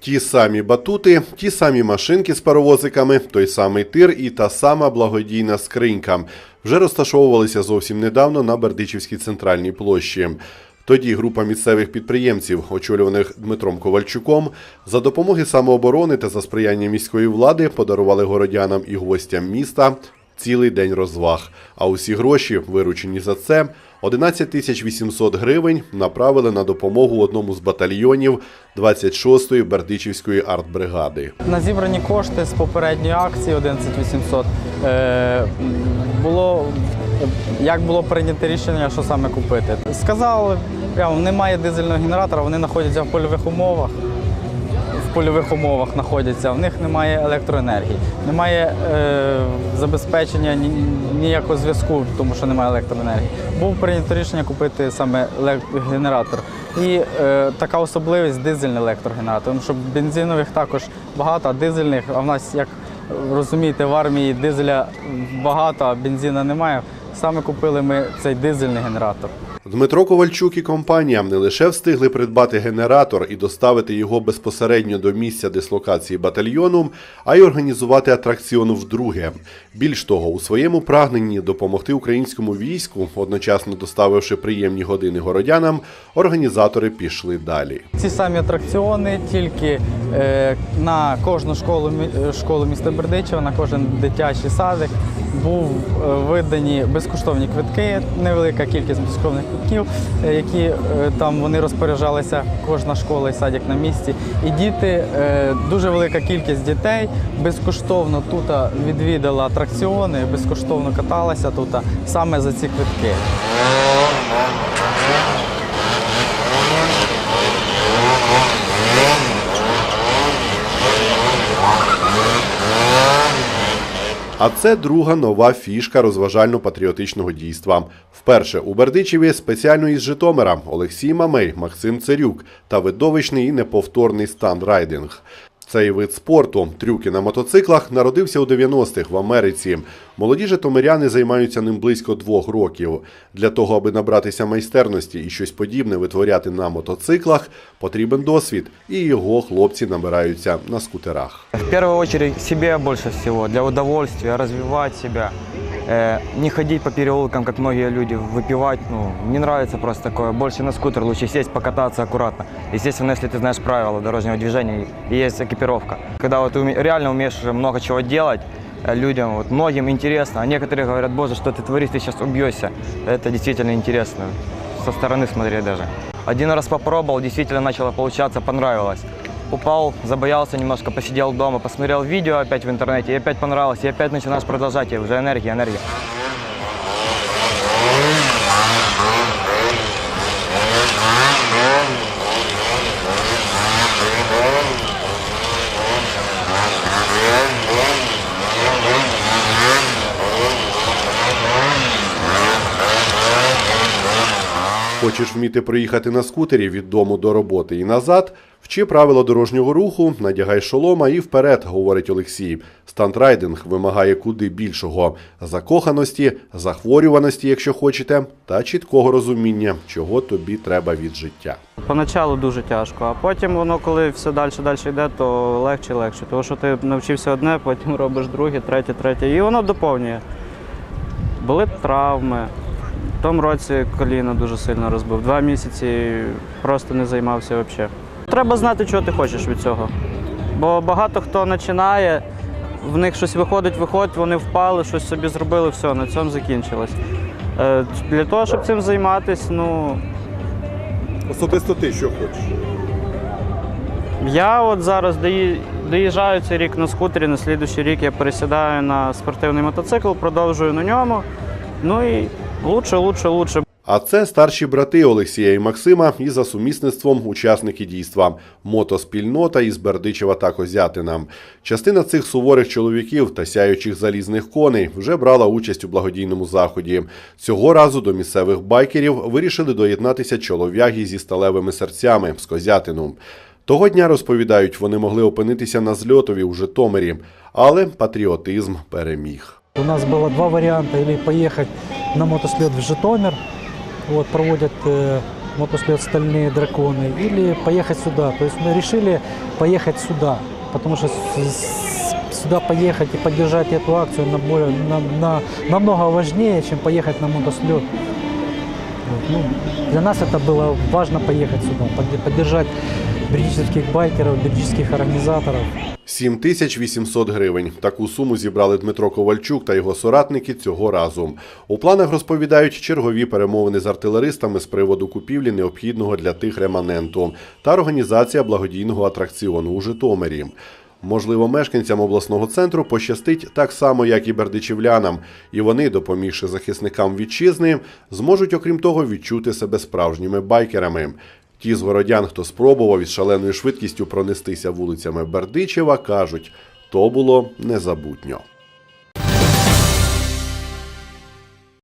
Ті самі батути, ті самі машинки з паровозиками, той самий тир і та сама благодійна скринька вже розташовувалися зовсім недавно на Бердичівській центральній площі. Тоді група місцевих підприємців, очолюваних Дмитром Ковальчуком, за допомоги самооборони та за сприяння міської влади подарували городянам і гостям міста цілий день розваг. А усі гроші, виручені за це, 11 тисяч 800 гривень, направили на допомогу одному з батальйонів 26-ї Бердичівської артбригади. На зібрані кошти з попередньої акції 11800 е, було як було прийнято рішення, що саме купити. Сказали, прямо немає дизельного генератора, вони знаходяться в польових умовах. Польових умовах знаходяться, в них немає електроенергії, немає е, забезпечення ніякого зв'язку, тому що немає електроенергії. Був прийнято рішення купити саме елек- генератор. І е, така особливість дизельний електрогенератор, тому що бензинових також багато, а дизельних, а в нас, як розумієте, в армії дизеля багато, а бензина немає. Саме купили ми цей дизельний генератор. Дмитро Ковальчук і компанія не лише встигли придбати генератор і доставити його безпосередньо до місця дислокації батальйону, а й організувати атракціон вдруге. Більш того, у своєму прагненні допомогти українському війську, одночасно доставивши приємні години городянам, організатори пішли далі. Ці самі атракціони тільки е, на кожну школу, е, школу міста Бердичева, на кожен дитячий садик був е, видані безкоштовні квитки, невелика кількість безкоштовних квитків, е, які е, там вони розпоряджалися, кожна школа і садик на місці. І діти, дуже велика кількість дітей безкоштовно тут відвідала атракціони, безкоштовно каталася тут саме за ці квитки. А це друга нова фішка розважально-патріотичного дійства. Вперше у Бердичеві спеціально із Житомира Олексій Мамей, Максим Цирюк та видовищний і неповторний станд-райдинг. Цей вид спорту, трюки на мотоциклах, народився у 90-х в Америці. Молоді житомиряни займаються ним близько двох років. Для того, аби набратися майстерності і щось подібне витворяти на мотоциклах, потрібен досвід, і його хлопці набираються на скутерах. В первую очередь себе больше всего, для удовольствия, развивать себя. Э, не ходить по переулкам, как многие люди, выпивать, ну, не нравится просто такое. Больше на скутер, лучше сесть, покататься аккуратно. Естественно, если ты знаешь правила дорожного движения и есть экипировка. Когда вот ты уме- реально умеешь уже много чего делать, э, людям, вот, многим интересно, а некоторые говорят, боже, что ты творишь, ты сейчас убьешься. Это действительно интересно, со стороны смотреть даже. Один раз попробовал, действительно начало получаться, понравилось. Упал, забоялся немножко, посидел дома, посмотрел видео опять в интернете, и опять понравилось, и опять начинаешь продолжать, и уже энергия, энергия. Хочеш вміти проїхати на скутері від дому до роботи і назад? Вчи правила дорожнього руху, надягай шолома і вперед, говорить Олексій. Стандрайдинг вимагає куди більшого закоханості, захворюваності, якщо хочете, та чіткого розуміння, чого тобі треба від життя. Поначалу дуже тяжко, а потім воно, коли все далі далі йде, то легше легше. Тому що ти навчився одне, потім робиш друге, третє, третє, і воно доповнює. Були травми. В тому році коліно дуже сильно розбив. Два місяці просто не займався взагалі. Треба знати, чого ти хочеш від цього. Бо багато хто починає, в них щось виходить, виходить, вони впали, щось собі зробили, все, на цьому закінчилось. Е, Для того, щоб цим займатися, ну, Особисто ти що хочеш? Я от зараз доїжджаю цей рік на скутері, на слідуючий рік я пересідаю на спортивний мотоцикл, продовжую на ньому. Ну і лучше, лучше, лучше. А це старші брати Олексія і Максима і за сумісництвом учасники дійства мотоспільнота із Бердичева та Козятина. Частина цих суворих чоловіків та сяючих залізних коней вже брала участь у благодійному заході. Цього разу до місцевих байкерів вирішили доєднатися чолов'яги зі сталевими серцями з Козятину. Того дня розповідають, вони могли опинитися на зльотові у Житомирі, але патріотизм переміг. У нас было два варианта. Или поехать на мотослед в Житомир. Вот, проводят э, мотослед «Стальные драконы» или поехать сюда. То есть мы решили поехать сюда, потому что с- с- сюда поехать и поддержать эту акцию на более, на, на- намного важнее, чем поехать на мотослет. Ну, для нас это было важно поехать сюда, под- поддержать бердичевских байкеров, бердичевских организаторов. 7800 гривень. Таку суму зібрали Дмитро Ковальчук та його соратники цього разу. У планах розповідають чергові перемовини з артилеристами з приводу купівлі необхідного для тих реманенту та організація благодійного атракціону у Житомирі. Можливо, мешканцям обласного центру пощастить так само, як і бердичівлянам, і вони, допомігши захисникам вітчизни, зможуть, окрім того, відчути себе справжніми байкерами. Ті з городян, хто спробував із шаленою швидкістю пронестися вулицями Бердичева, кажуть, то було незабутньо.